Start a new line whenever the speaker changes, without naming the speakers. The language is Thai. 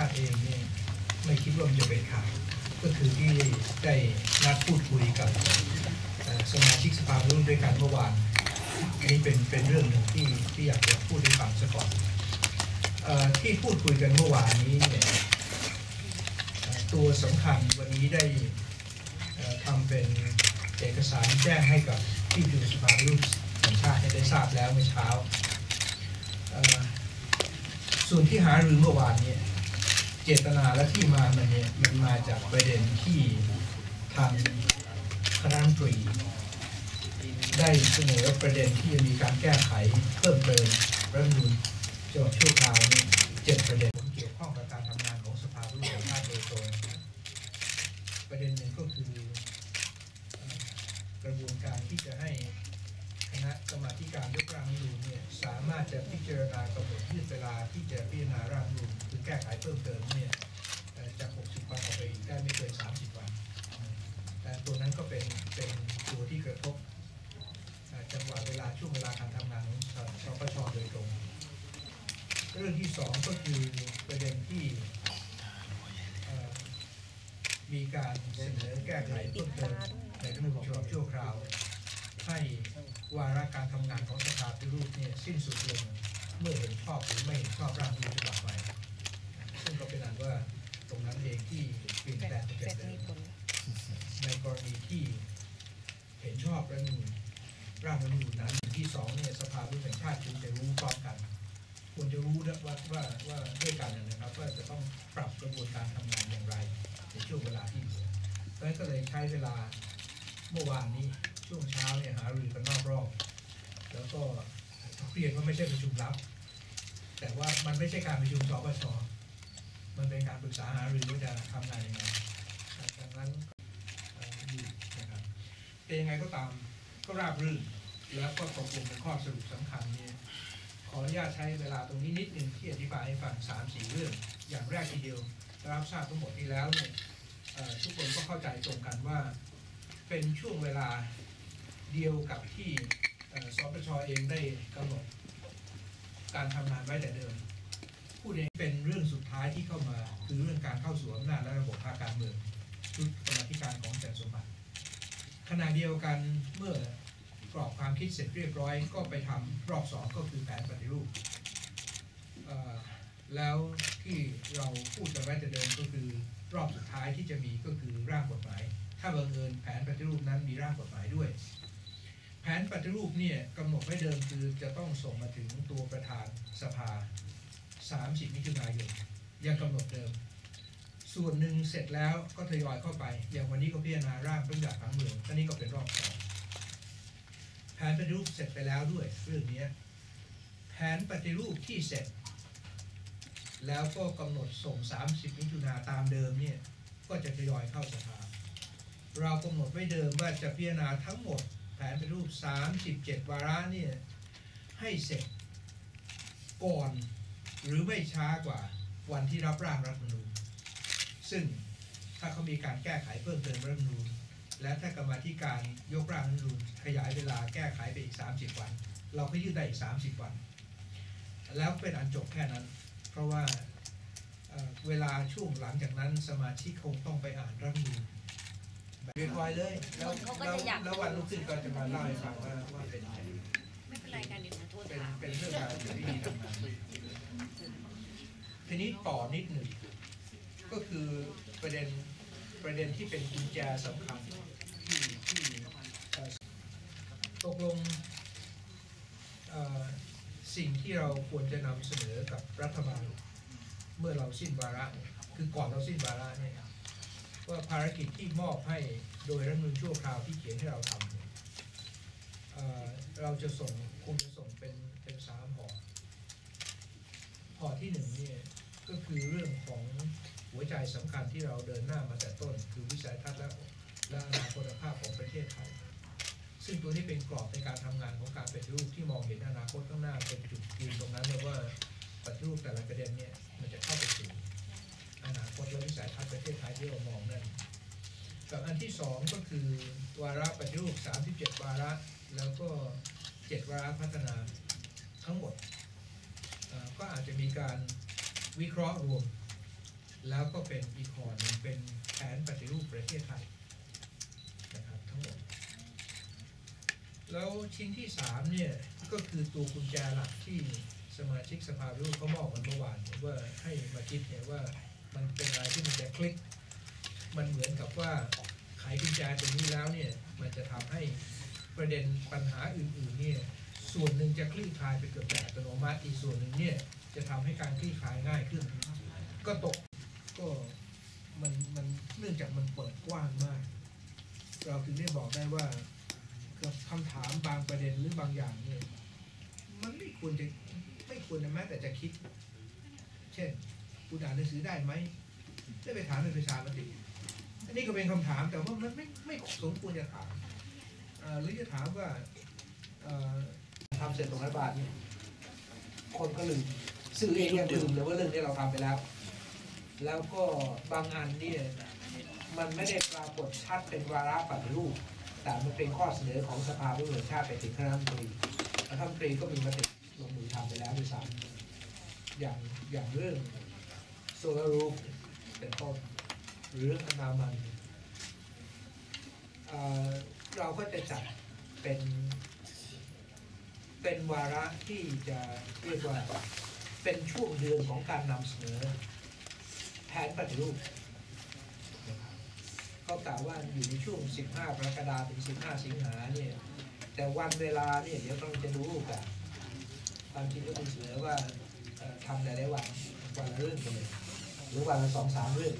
าติเองเนี่ยไม่คิดว่ามันจะเป็นข่าวก็คือที่ได้นัดพูดคุยกับสมาชิกสภาร่วมด้วยกันเมื่อวานอันนี้เป็นเป็นเรื่องหนึ่งที่ที่อยากจะพูดให้ฟังซะก่อนอที่พูดคุยกันเมื่อวานนี้เนี่ยตัวสำคัญวันนี้ได้ทำเป็นเอกสารแจ้งให้กับที่ประชุมสภาร่วมแห่งชาติให้ได้ทราบแล้วเมื่อเช้าส่วนที่หารือเมื่อวานเนี่ย เจตนาและที่มามันเนี่ยมันมาจากประเด็นที่ทางคณะรัฐมนตรีได้เสนอประเด็นที่จะมีการแก้ไขเพิ่มเติมรัฐธรรมนูลฉบับชั่วคราวนี้เจ็ดประเด็นเกี่ยวข้องกับการทำงานของสภาผู้แทนราษฎรโดยตรงประเด็นหนึ่งก็คือเอ่อกระบวนการที่จะให้คณะกรรมาธิการยกร่างรัฐธรรมนูญเนี่ยสามารถ จะพิจารณากำหนดยืดเวลาที่จะพิจารณาร่างรัฐธรรมนูญคือแก้ไขเพิ่มเติมเนี่ยจาก 60 วันออกไปอีกได้ไม่เกิน 30 วันแต่ตัวนั้นก็เป็นเป็นตัวที่กระทบจังหวะเวลาช่วงเวลาการทำงานของสปชโดยตรง เรื่องที่สองก็คือประเด็นที่มีการเสนอแก้ไขเพิ่มเติมในรัฐธรรมนูญฉบับชั่วคราวให้ วาระการทำงานของสภาปฏิรูปเนี่ยสิ้นสุดลงเมื่อเห็นชอบหรือไม่เห็นชอบร่างรัฐธรรมนูญฉบับใหม่ซึ่งก็เป็นอันว่าตรงนั้นเองที่เปลี่ยนแปลงไปจากเดิมในกรณีที่เห็นชอบรัฐธรรมนูญร่างรัฐธรรมนูญนั้นที่สองเนี่ยสภาผู้แทนชาติควรจะรู้พร้อมกันควรจะรู้นะว่าว่าว่าด้วยกันนะครับว่าจะต้องปรับกระบวนการทำงานอย่างไร ในช่วงเวลาที่เหลือเพราะฉะนั้นก็เลยใช้เวลาเมื่อวานนี้ ช่วงเช้าเนี่ยหารือกันนอกรอบ แล้วก็เรียนว่าไม่ใช่ประชุมลับ แต่ว่ามันไม่ใช่การประชุมสปชมันเป็นการปรึกษาหารือว่าจะทำงานยังไงดังนั้นเอ่ออยู่นะครับแต่ยังไงก็ตามก็ราบรื่น แล้วก็ตกลงเป็นข้อสรุปสำคัญเนี่ยขออนุญาตใช้เวลาตรงนี้นิดนึงที่อธิบายให้ฟังสามสี่เรื่อง อย่างแรกทีเดียวรับทราบทั้งหมดนี้แล้วเนี่ยทุกคนก็เข้าใจตรงกันว่า เป็นช่วงเวลา เดียวกับที่สปชเองได้กำหนดการทำงานไว้แต่เดิมพูดเองเป็นเรื่องสุดท้ายที่เข้ามาคือเรื่องการเข้าสู่อำนาจและระบบภาคการเมืองชุดกรรมธิการของอาจารย์สมบัติขณะเดียวกันเมื่อกรอบความคิดเสร็จเรียบร้อย ก็ไปทำรอบสองก็คือแผนปฏิรูปแล้วที่เราพูดกันไว้แต่เดิมก็คือรอบสุดท้ายที่จะมีก็คือร่างกฎหมาย ถ้าบังเอิญแผนปฏิรูปนั้นมีร่างกฎหมายด้วย แผนปฏิรูปเนี่ยกำหนดไว้เดิมคือจะต้องส่งมาถึงตัวประธานสภา 30 มิถุนายนยังกำหนดเดิม ส่วนหนึ่งเสร็จแล้วก็ทยอยเข้าไป อย่างวันนี้ก็พิจารณาร่างระราชบัญญัติผังเมืองอันนี้ก็เป็นรอบสองแผนปฏิรูปเสร็จไปแล้วด้วยเรื่องนี้แผนปฏิรูปที่เสร็จ แล้วก็กำหนดส่ง 30 มิถุนาตามเดิมเนี่ยก็จะทยอยเข้าสภา เรากำหนดไว้เดิมว่าจะพิจารณาทั้งหมด นปฏิรูป 37 วาระเนี่ยให้เสร็จก่อนหรือไม่ช้ากว่าวันที่รับร่างรัฐมนูญซึ่งถ้าเขามีการแก้ไขเพิ่มเติมรัฐมนูญและถ้ากรรมธิการยกร่างรัฐมนูญขยายเวลาแก้ไขไปอีก 30 วัน เราก็ยืดได้อีก 30 วัน แล้วเป็นอันจบแค่นั้น เพราะว่าเวลาช่วงหลังจากนั้นสมาชิกคงต้องไปอ่านรัฐมนูญ เรียบร้เลย แล้ว
เขาก็
แล้ว
จะอยาก
แล้ววันรุ่งขึ้นก็จะมาเล่าให้ฟังว่าว่าเป็นไง
ไม่เป็นไรกันเดี๋ยวโทษ
เป็นเป็นเรื่องราวที่ดีทำงาทีนี้ต่อนิดหนึ่งก็คือประเด็นประเด็นที่เป็นกุญแจสำคัญที่ที่ตกลงสิ่งที่เราควรจะนำเสนอกับรัฐบาล เมื่อเราสิ้นวาระ คือก่อนเราสิ้นวาระเนี่ย ว่าภารกิจที่มอบให้โดยรัฐมนูญชั่วคราวที่เขียนให้เราทำเนี่ยเราจะส่งคงจะส่งเป็นเป็นสามห่อห่อที่หนึ่งเนี่ยก็คือเรื่องของหัวใจสำคัญที่เราเดินหน้ามาแต่ต้น คือวิสัยทัศน์และและอนาคตภาพของประเทศไทย ซึ่งตัวนี้เป็นกรอบในการทำงานของการเปฏิรูปที่มองเห็นอนาคตข้างหน้าเป็นจุดยืนตรงนั้นเลยว่าปฏิรูปแต่ละประเด็นเนี่ยมันจะเข้าไปสู่ อนาคตและวิสัยทัศน์ประเทศไทยที่เรามองนั่นกับอันที่สองก็คือ วาระปฏิรูป 37 วาระ แล้วก็ 7 วาระพัฒนาทั้งหมด ก็อาจจะมีการวิเคราะห์รวม แล้วก็เป็นอีกขอนึงเป็นแผนปฏิรูปประเทศไทยนะครับทั้งหมด แล้วชิ้นที่สามเนี่ย ก็คือตัวกุญแจหลักที่สมาชิกสภาผู้เขามอบกันเมื่อวานว่าให้มาคิดเนี่ยว่า มันเป็นอะไรที่มันจะคลิก มันเหมือนกับว่าไขกุญแจตรงนี้แล้วเนี่ย มันจะทำให้ประเด็นปัญหาอื่นๆเนี่ยส่วนหนึ่งจะคลี่คลายไปเกือบแต่อัตโนมัติอีกส่วนหนึ่งเนี่ยจะทำให้การคลี่คลายง่ายขึ้น ก็ตกก็มันมันเนื่องจากมันเปิดกว้างมาก เราถึงได้บอกได้ว่าคำถามบางประเด็นหรือบางอย่างเนี่ยมันไม่ควรจะไม่ควรจะแม้แต่จะคิด เช่น คุณอ่านหนังสือได้ไหมได้ไปถามในประชามติอันนี้ก็เป็นคำถามแต่ว่ามันไม่ไม่สมควรจะถามหรือจะถามว่าทำเสร็จตรงรัฐบาลเนี่ยคนก็ลืมสื่อเองยังลืมเลยว่าเรื่องนี้เราทำไปแล้ว แล้วก็บางอันเนี่ยมันไม่ได้ปรากฏชัดเป็นวาระปฏิรูปแต่มันเป็นข้อเสนอของสภาผู้แทนชาติไปถึงคณะรัฐมนตรีและรัฐมนตรีก็มีมติลงมือทำไปแล้วด้วยซ้ำอย่างอย่างเรื่อง โซลารูปเป็นต้นหรืออนามันเอ่อเราก็จะจัดเป็นเป็นวาระที่จะเรียกว่าเป็นช่วงเดือนของการนำเสนอแผนปฏิรูปนะครับเขากล่าวว่าอยู่ในช่วง 15กรกฎาคมถึง 15 สิงหาเนี่ยแต่วันเวลาเนี่ยเดี๋ยวต้องจะรูปแบบความจริงก็มีเสนอว่าทำหลายๆวันวันละเรื่องกันเลย หรือว่าสองสามเรื่อง